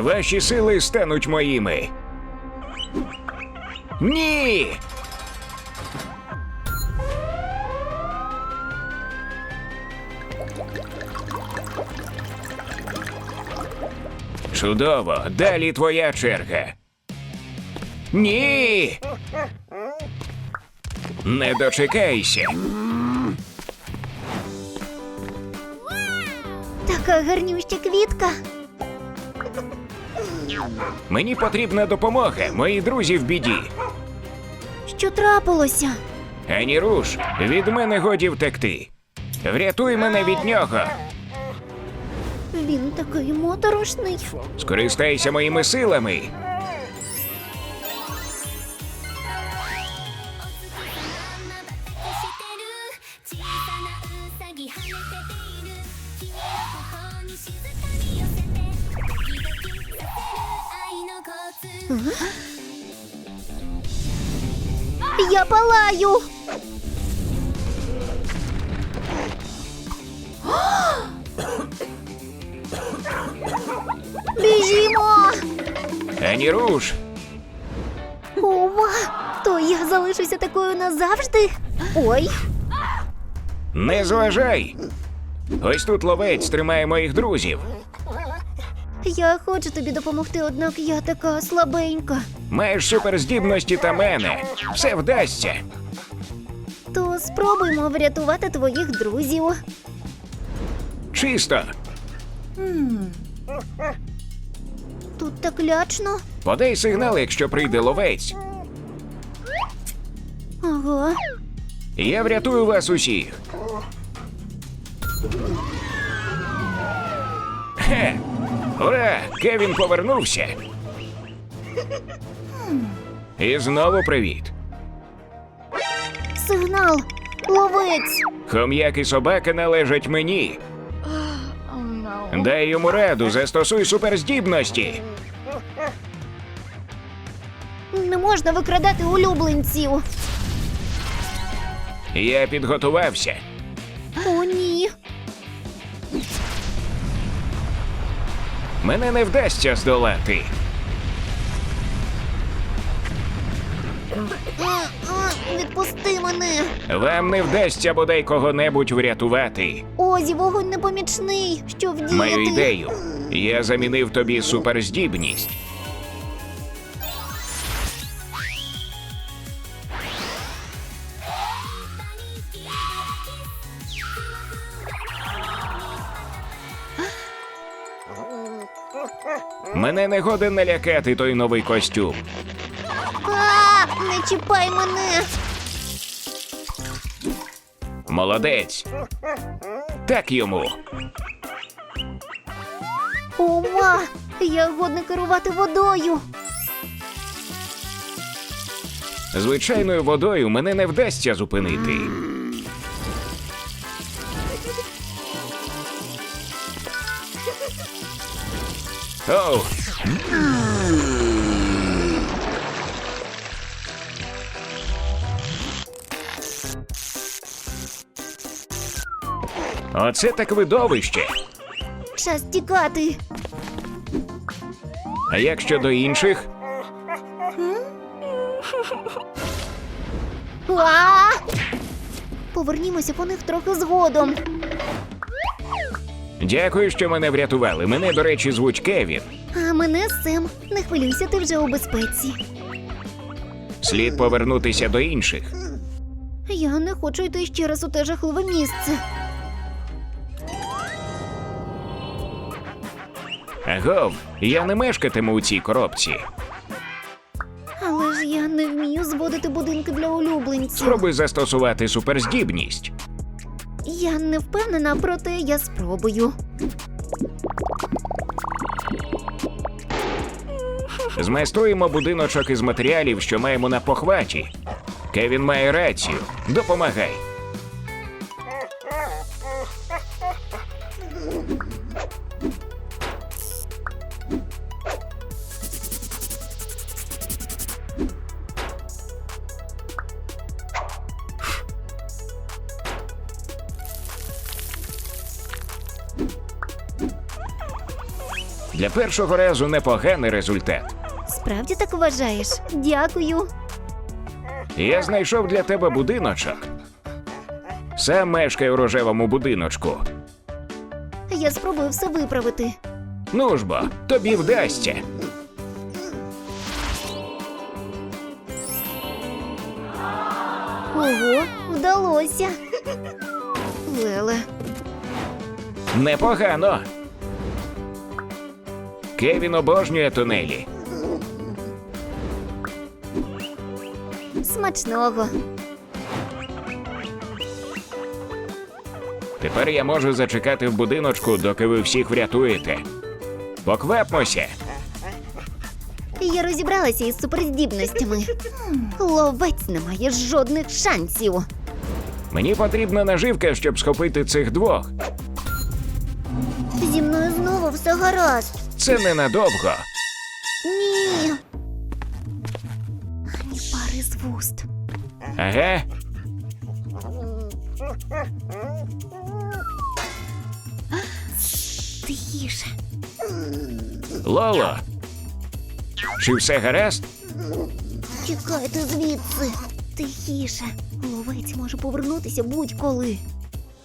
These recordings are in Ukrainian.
Ваші сили стануть моїми. Ні. Чудово, далі твоя черга. Ні. Не дочекайся. Така гарнюща квітка. Мені потрібна допомога, мої друзі в біді. Що трапилося? Ані руш, від мене годі втекти. Врятуй мене від нього. Він такий моторошний. Скористайся моїми силами. Я палаю. Біжімо! Ані руш, Ова! То я залишуся такою назавжди. Ой, не зважай. Ось тут ловець тримає моїх друзів. Я хочу тобі допомогти, однак я така слабенька. Маєш суперздібності та мене. Все вдасться. То спробуймо врятувати твоїх друзів. Чисто. Тут так лячно. Подай сигнал, якщо прийде ловець. Ага. Я врятую вас усіх. Хе! Ура! Кевін повернувся. І знову привіт. Сигнал. Ловець. Хом'як і собака належать мені. Дай йому раду, застосуй суперздібності. Не можна викрадати улюбленців. Я підготувався. О, ні. Мене не вдасться здолати. Відпусти мене. Вам не вдасться бодай кого-небудь врятувати. Озі, вогонь непомічний. Що вдіяти? Маю ідею. Я замінив тобі суперздібність. Мене не годен налякати той новий костюм. А, не чіпай мене. Молодець. Так йому. Ова, я годна керувати водою. Звичайною водою мене не вдасться зупинити. Оу. Оце так видовище. Час тікати. А як щодо інших? Повернімося по них трохи згодом. Дякую, що мене врятували. Мене, до речі, звуть Кевін. А мене Сем. Не хвилюйся, ти вже у безпеці. Слід повернутися до інших. Я не хочу йти ще раз у те жахливе місце. Агов, я не мешкатиму у цій коробці. Але ж я не вмію зводити будинки для улюбленців. Спробуй застосувати суперздібність. Я не впевнена, проте я спробую. Змайструємо будиночок із матеріалів, що маємо на похваті. Кевін має рацію. Допомагай. Для першого разу непоганий результат. Справді так вважаєш? Дякую. Я знайшов для тебе будиночок. Сам мешкай у рожевому будиночку. Я спробую все виправити. Ну ж бо, тобі вдасться. Ого, вдалося. Леле, Непогано. Кевін обожнює тунелі. смачного. Тепер я можу зачекати в будиночку, доки ви всіх врятуєте. Поквапмося. Я розібралася із суперздібностями. Ловець не має жодних шансів. Мені потрібна наживка, щоб схопити цих двох. Зі мною знову все гаразд. Це ненадовго. Ні. Ані пари з вуст. Ага, Тихіше. Лоло. Чи все гаразд? Тікайте звідси. Тихіше. Ловець може повернутися будь-коли.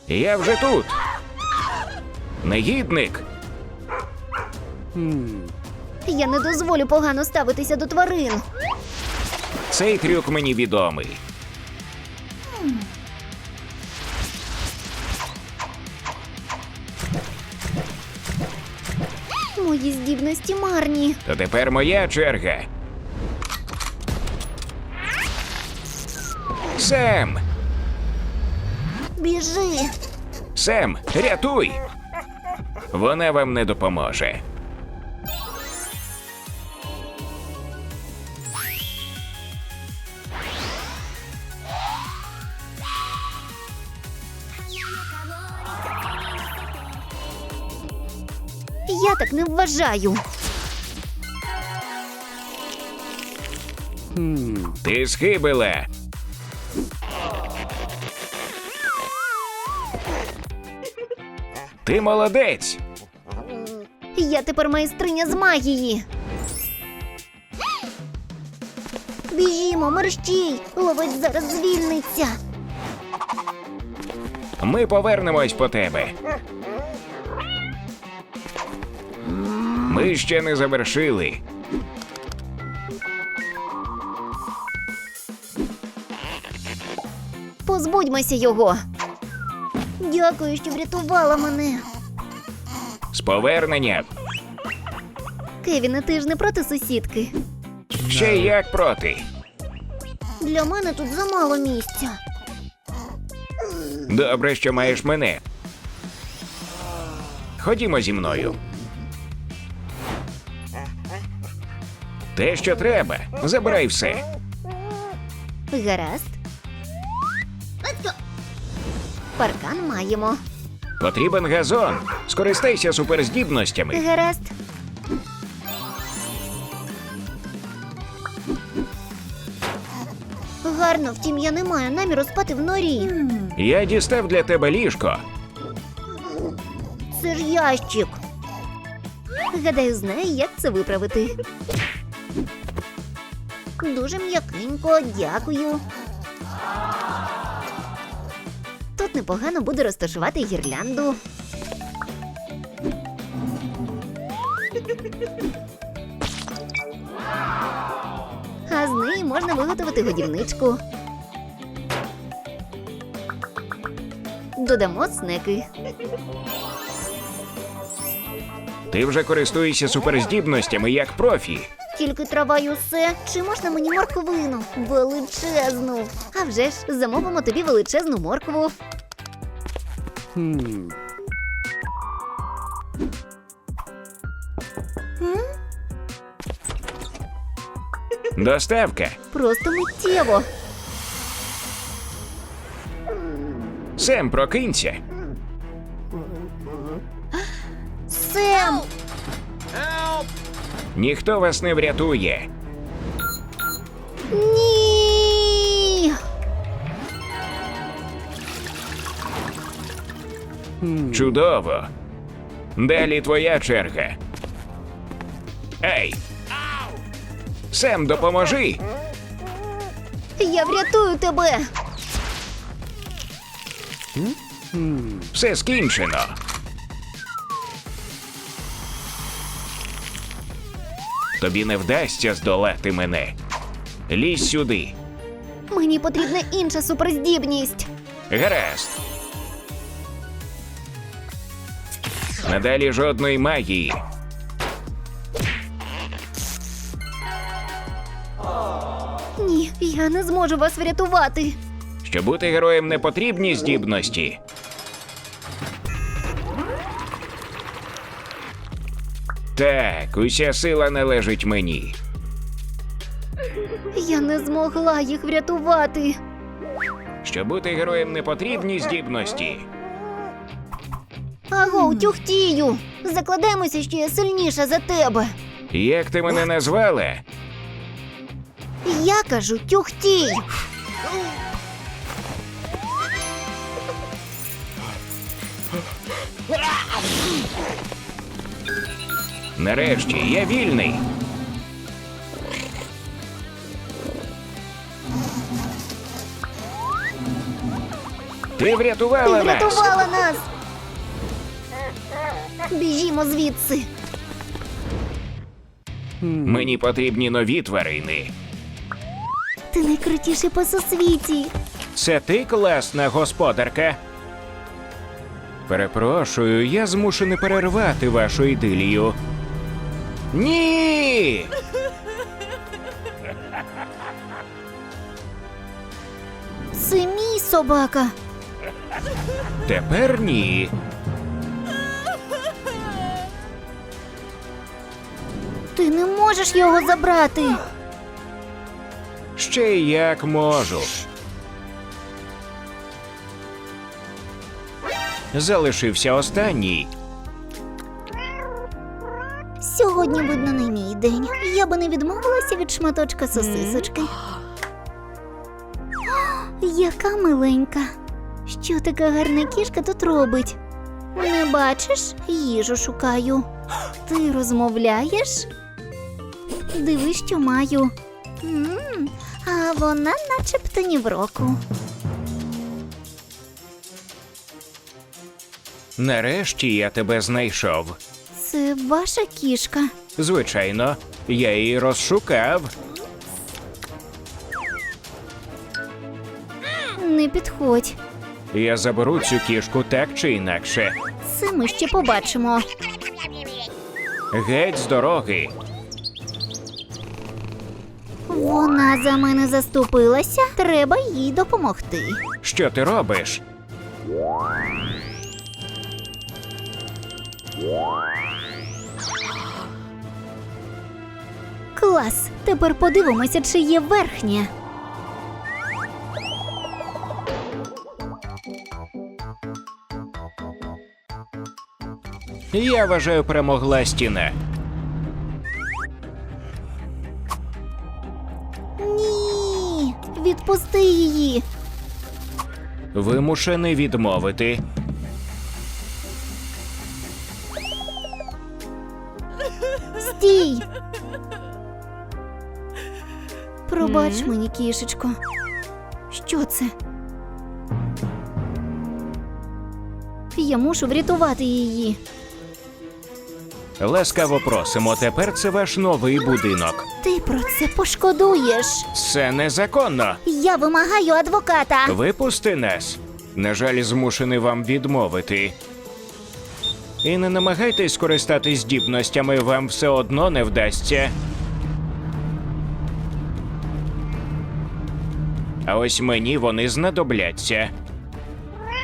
Я вже тут. Негідник. Я не дозволю погано ставитися до тварин. Цей трюк мені відомий. Мої здібності марні. То тепер моя черга. Сем! Біжи. Сем, рятуй! Вона вам не допоможе. Не вважаю. Ти схибила. Ти молодець. Я тепер майстриня з магії. Біжімо, мерщій! Ловець зараз звільниться. Ми повернемось по тебе. Ми ще не завершили. Позбудьмося його. Дякую, що врятувала мене. З поверненням. Кевіне, ти ж не проти сусідки. Ще як проти. Для мене тут замало місця. Добре, що маєш мене. Ходімо зі мною. Те, що треба, забирай все. Гаразд. Паркан маємо. Потрібен газон. Скористайся суперздібностями. Гаразд. Гарно, втім, я не маю наміру спати в норі. Я дістав для тебе ліжко. Це ж ящик. Гадаю, знаю, як це виправити. Дуже м'якенько, дякую. Тут непогано буде розташувати гірлянду. А з неї можна виготовити годівничку. Додамо снеки. Ти вже користуєшся суперздібностями як профі. Тільки трава й усе. Чи можна мені морквину? Величезну. А вже ж замовимо тобі величезну моркву. Доставка. Просто миттєво. Сем, прокинься. Ніхто вас не врятує. Ні! Чудово. Далі твоя черга. Ей! Сем, допоможи! Я врятую тебе. Все скінчено. Тобі не вдасться здолати мене. Лізь сюди. Мені потрібна інша суперздібність. Гаразд. Надалі жодної магії. Ні, я не зможу вас врятувати. Щоб бути героєм не потрібні здібності. Так, уся сила належить мені. Я не змогла їх врятувати. Щоб бути героєм не потрібні здібності. Аго, тюхтію. Закладаємося, що я сильніша за тебе. Як ти мене назвала? Я кажу тюхтій. Нарешті я вільний. Ти Ти врятувала нас. врятувала нас. Біжімо звідси. Мені потрібні нові тварини. Ти найкрутіший по сусвіті. Це ти класна господарка. Перепрошую, я змушений перервати вашу ідилію. Ні! Це мій собака. Тепер ні. Ти не можеш його забрати. Ще як можу. Залишився останній. Сьогодні, видно, не мій день. Я би не відмовилася від шматочка сосисочки. О, Яка миленька. Що така гарна кішка тут робить? Не бачиш? Їжу шукаю. Ти розмовляєш? Дивись, що маю. м а вона начебто ні в року. Нарешті я тебе знайшов. Це ваша кішка. Звичайно, я її розшукав. Не підходь. Я заберу цю кішку так чи інакше. Це ми ще побачимо. Геть з дороги. Вона за мене заступилася. Треба їй допомогти. Що ти робиш? Клас. Тепер подивимося, чи є верхня. Я вважаю, перемогла стіна. Ні. Відпусти її. Вимушений відмовити. Кішечко. Що це? Я мушу врятувати її. Ласкаво просимо. Тепер це ваш новий будинок. Ти про це пошкодуєш. Це незаконно. Я вимагаю адвоката. Випусти нас. На жаль, змушений вам відмовити. І не намагайтесь скористатись здібностями, вам все одно не вдасться. А ось мені вони знадобляться.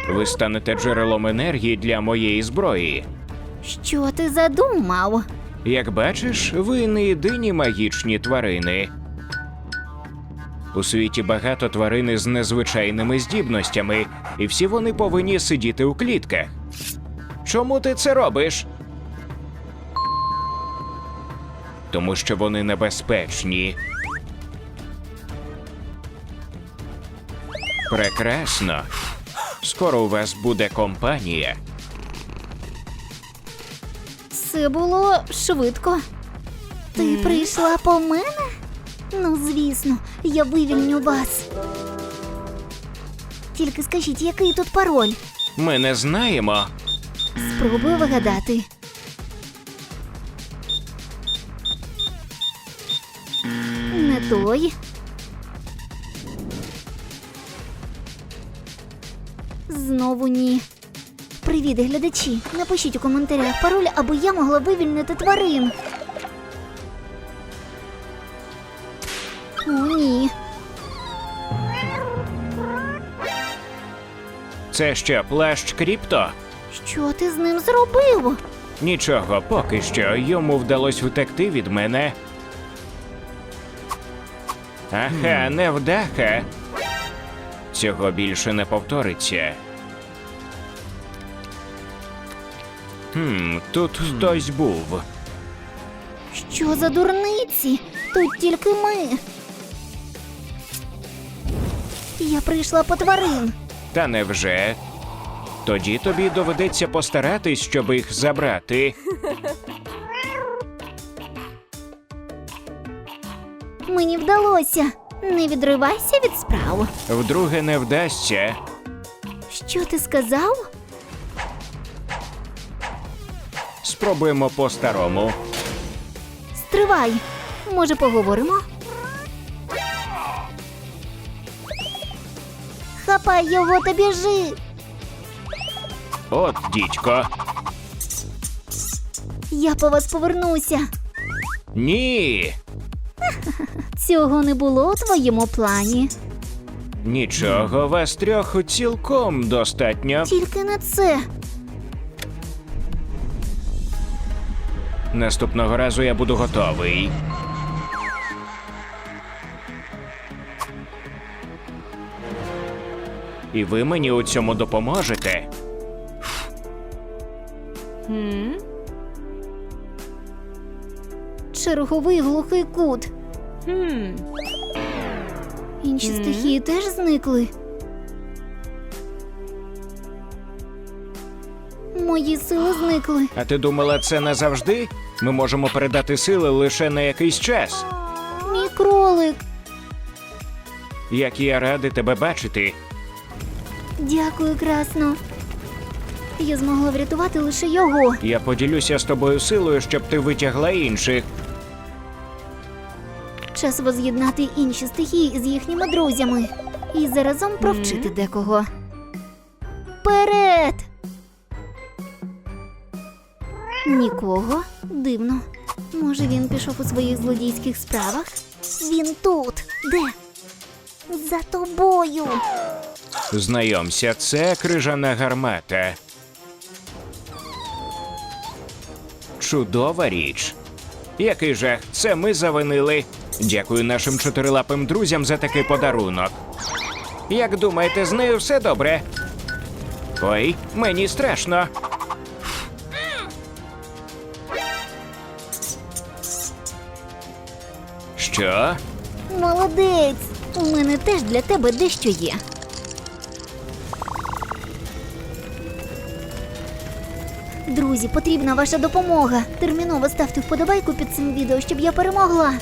Ви станете джерелом енергії для моєї зброї. Що ти задумав? Як бачиш, ви не єдині магічні тварини. У світі багато тварин з незвичайними здібностями, і всі вони повинні сидіти у клітках. Чому ти це робиш? Тому що вони небезпечні. Прекрасно. Скоро у вас буде компанія. Це було швидко. Ти прийшла по мене? Ну, звісно, я вивільню вас. Тільки скажіть, який тут пароль? Ми не знаємо. Спробую вигадати. Не той. Знову ні. Привіт, глядачі. Напишіть у коментарях пароль, аби я могла вивільнити тварин. О, ні. Це що, плащ кріпто? Що ти з ним зробив? Нічого, поки що йому вдалося втекти від мене. Аха, невдаха. Цього більше не повториться. Хм, тут хтось був. Що за дурниці? Тут тільки ми. Я прийшла по тварин. Та невже? Тоді тобі доведеться постаратись, щоб їх забрати. Мені вдалося. Не відривайся від справ. Вдруге не вдасться. Що ти сказав? Спробуємо по-старому. Стривай. Може, поговоримо? Хапай його та біжи. От, дідько. Я по вас повернуся. Ні. Цього не було у твоєму плані. Нічого, вас трьох цілком достатньо. Тільки не це. Наступного разу я буду готовий. І ви мені у цьому допоможете. Черговий глухий кут. Інші стихії теж зникли. Мої сили зникли. А ти думала, це назавжди? Ми можемо передати сили лише на якийсь час. Мій кролик. Як я радий тебе бачити. Дякую, красно. Я змогла врятувати лише його. Я поділюся з тобою силою, щоб ти витягла інших. Час воз'єднати інші стихії з їхніми друзями і заразом провчити декого. Вперед! Нікого. Дивно. Може, він пішов у своїх злодійських справах? Він тут. Де? За тобою. Знайомся, це крижана гармата. Чудова річ. Який жах, це ми завинили. Дякую нашим чотирилапим друзям за такий подарунок. Як думаєте, з нею все добре? Ой, мені страшно. Що? Молодець! У мене теж для тебе дещо є. Друзі, потрібна ваша допомога. Терміново ставте вподобайку під цим відео, щоб я перемогла.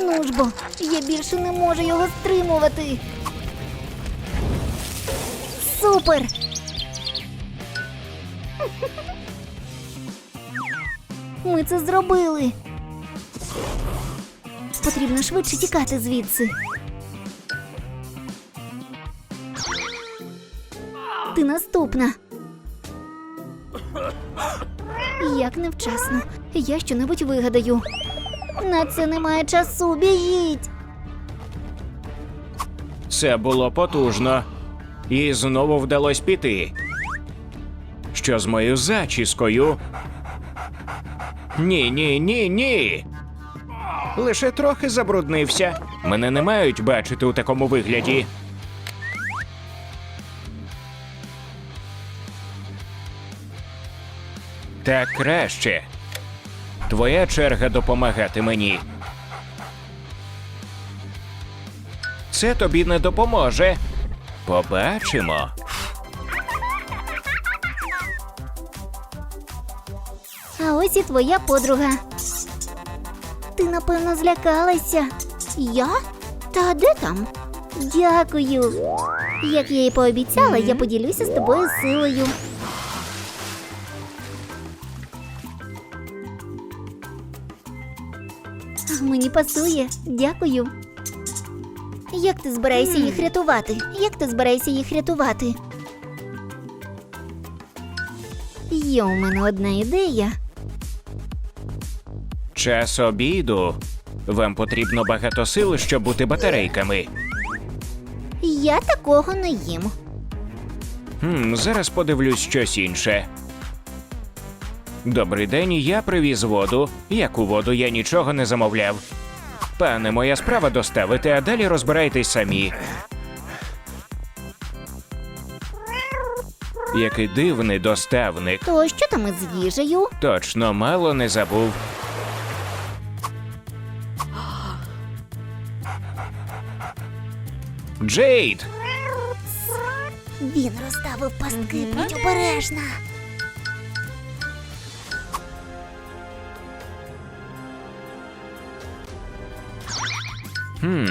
Ну ж бо, я більше не можу його стримувати. Супер! Ми це зробили. Потрібно швидше тікати звідси. Ти наступна. Як невчасно. Я щонебудь вигадаю. На це немає часу. Біжіть. Це було потужно. І знову вдалося піти. Що з моєю зачіскою? Ні, ні, ні, ні. Лише трохи забруднився. Мене не мають бачити у такому вигляді. Так краще. Твоя черга допомагати мені. Це тобі не допоможе. Побачимо. А ось і твоя подруга. Ти, напевно, злякалася. Я? Та де там? Дякую. Як я і пообіцяла, я поділюся з тобою силою. Мені пасує, дякую. Як ти збираєшся їх рятувати? Як ти збираєшся їх рятувати? Є у мене одна ідея. Час обіду. Вам потрібно багато сил, щоб бути батарейками. Я такого не їм. Хм, зараз подивлюсь щось інше. Добрий день, я привіз воду. Яку воду я нічого не замовляв. Пане, моя справа доставити, а далі розбирайтесь самі. Який дивний доставник. То що там із їжею? Точно мало не забув. Джейд! Він розставив пастки, будь обережна. Хм.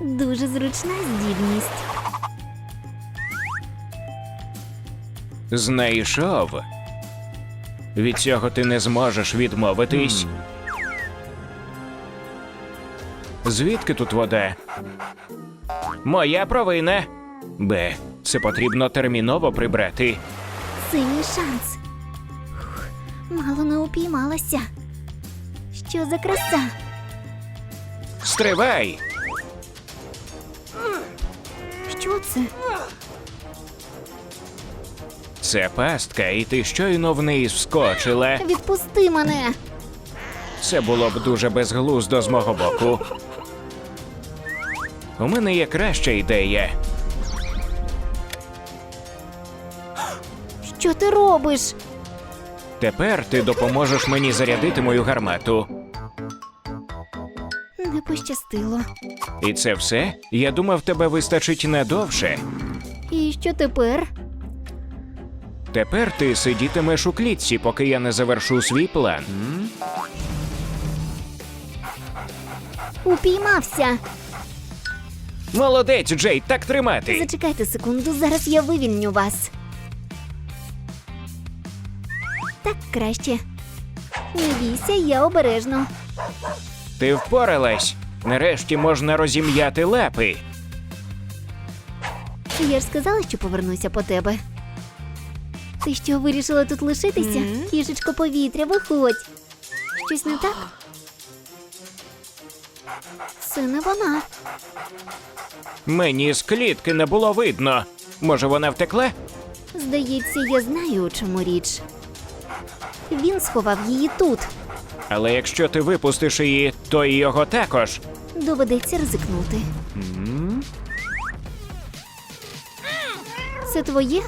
Дуже зручна здібність. Знайшов. Від цього ти не зможеш відмовитись. Звідки тут вода? Моя провина. Б. Це потрібно терміново прибрати. Синій шанс. Ух, Мало не упіймалася. Що за краса? Стривай! Що це? Це пастка, і ти щойно в неї вскочила. Відпусти мене. Це було б дуже безглуздо з мого боку. У мене є краща ідея. Що ти робиш? Тепер ти допоможеш мені зарядити мою гармату. Не пощастило. І це все? Я думав, тебе вистачить надовше. І що тепер? Тепер ти сидітимеш у клітці, поки я не завершу свій план. Упіймався. Молодець, Джей, так тримати. Зачекайте секунду, зараз я вивільню вас. Так краще. Не бійся, я обережно. Ти впоралась. Нарешті можна розім'яти лапи. Я ж сказала, що повернуся по тебе. Ти що, вирішила тут лишитися? Кішечко повітря, виходь. Щось не так? Це не вона. Мені з клітки не було видно. Може, вона втекла? Здається, я знаю, у чому річ. Він сховав її тут. Але якщо ти випустиш її, то і його також. Доведеться ризикнути. Це твоє?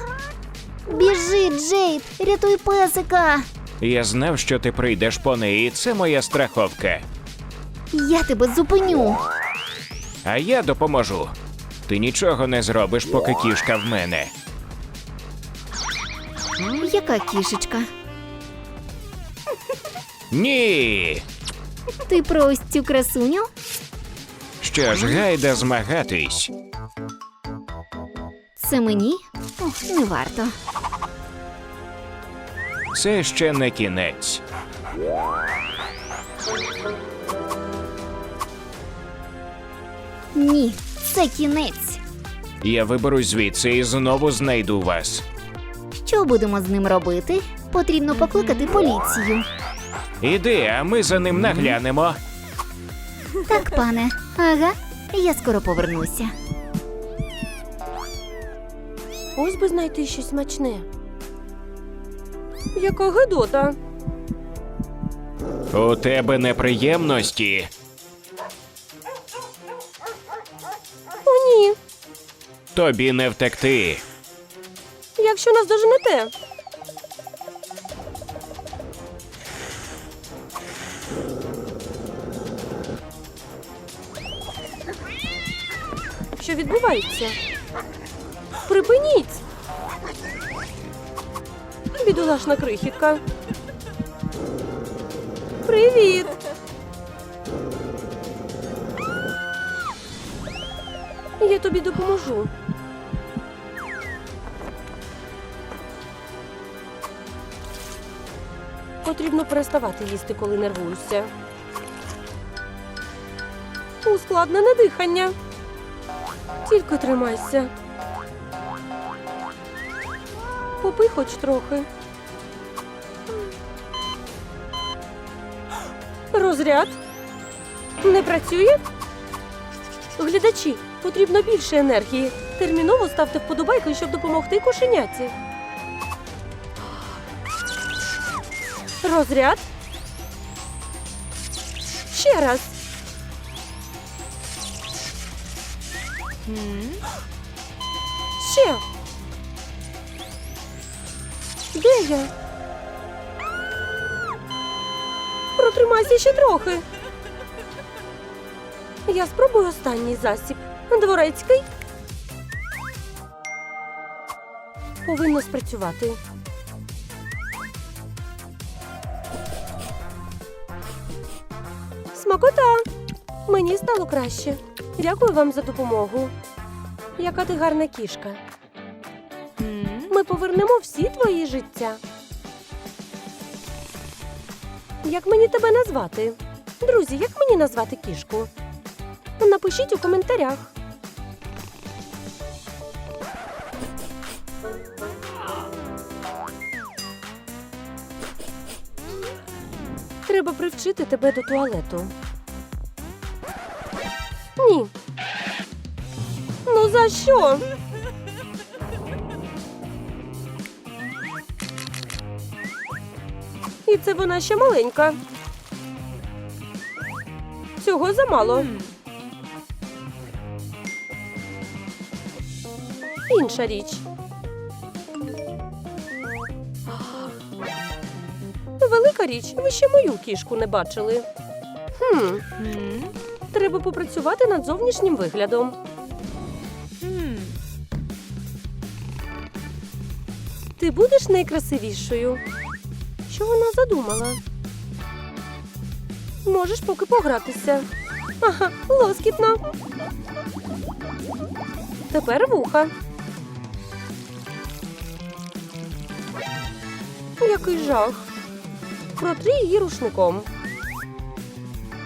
Біжи, Джейд, рятуй песика. Я знав, що ти прийдеш по неї. Це моя страховка. Я тебе зупиню. А я допоможу. Ти нічого не зробиш, поки кішка в мене. Яка кішечка? Ні. Ти про ось цю красуню? Що ж, гайда змагатись. Це мені? Ох, не варто. Це ще не кінець. Ні, це кінець. Я виберусь звідси і знову знайду вас. Що будемо з ним робити? Потрібно покликати поліцію. Іди, а ми за ним наглянемо. Так, пане. Ага, я скоро повернуся. Ось би знайти щось смачне. Яка гидота. У тебе неприємності. Тобі не втекти. Якщо нас доженете. Що відбувається? Припиніть. Бідолашна крихітка. Привіт. Я тобі допоможу. Потрібно переставати їсти, коли нервуюся. Ускладнене дихання. Тільки тримайся. Попий хоч трохи. Розряд. Не працює? Глядачі, потрібно більше енергії. Терміново ставте вподобайки, щоб допомогти кошеняці. Розряд. Ще раз. Ще. Де я? Протримайся ще трохи. Я спробую останній засіб. Дворецький. Повинно спрацювати. Смакота! Мені стало краще. Дякую вам за допомогу. Яка ти гарна кішка. Ми повернемо всі твої життя. Як мені тебе назвати? Друзі, як мені назвати кішку? Напишіть у коментарях. Треба привчити тебе до туалету. Ні. Ну за що? І це вона ще маленька. Цього замало. Інша річ. Велика річ, ви ще мою кішку не бачили. Хм, треба попрацювати над зовнішнім виглядом. Ти будеш найкрасивішою. Що вона задумала? Можеш поки погратися. Ага, лоскітно. Тепер вуха. Який жах. Протри її рушником.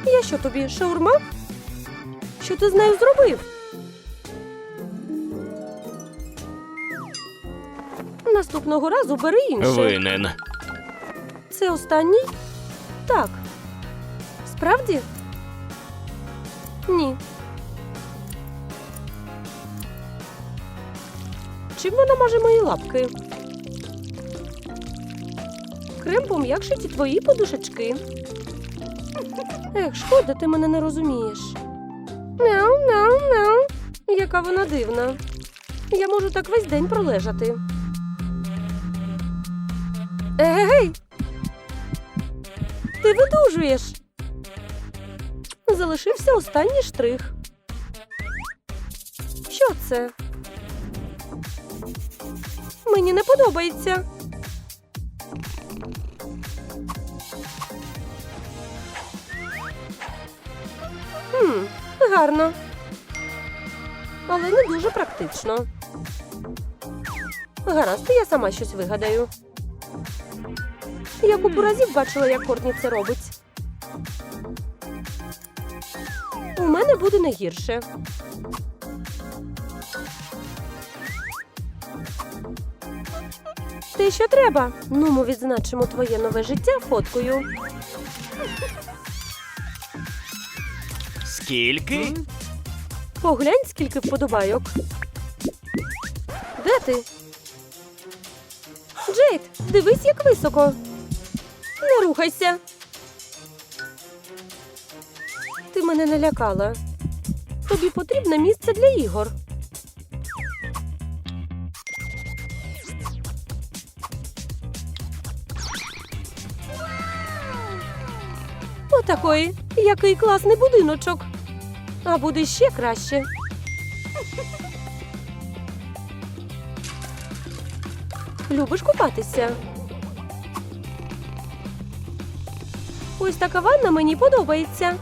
Я що тобі, шаурма? Що ти з нею зробив? Наступного разу бери інше. Винен. Це останній? Так. Справді? Ні. Чим вона може мої лапки? Крем пом'якшить і твої подушечки. Ех, шкода, ти мене не розумієш. Мяу, мяу, мяу. Яка вона дивна. Я можу так весь день пролежати. Егей! Ти видужуєш. Залишився останній штрих. Що це? Мені не подобається. Хм, гарно. Але не дуже практично. Гаразд, я сама щось вигадаю. Я купу разів бачила, як Кортні це робить. У мене буде не гірше. Те, що треба. Ну, ми відзначимо твоє нове життя фоткою. Скільки? Поглянь, скільки вподобайок. Де ти? Джейд, дивись, як високо. Не рухайся. Ти мене налякала. Тобі потрібне місце для ігор. Отакої. Який класний будиночок. А буде ще краще. Любиш купатися? Ось така ванна мені подобається.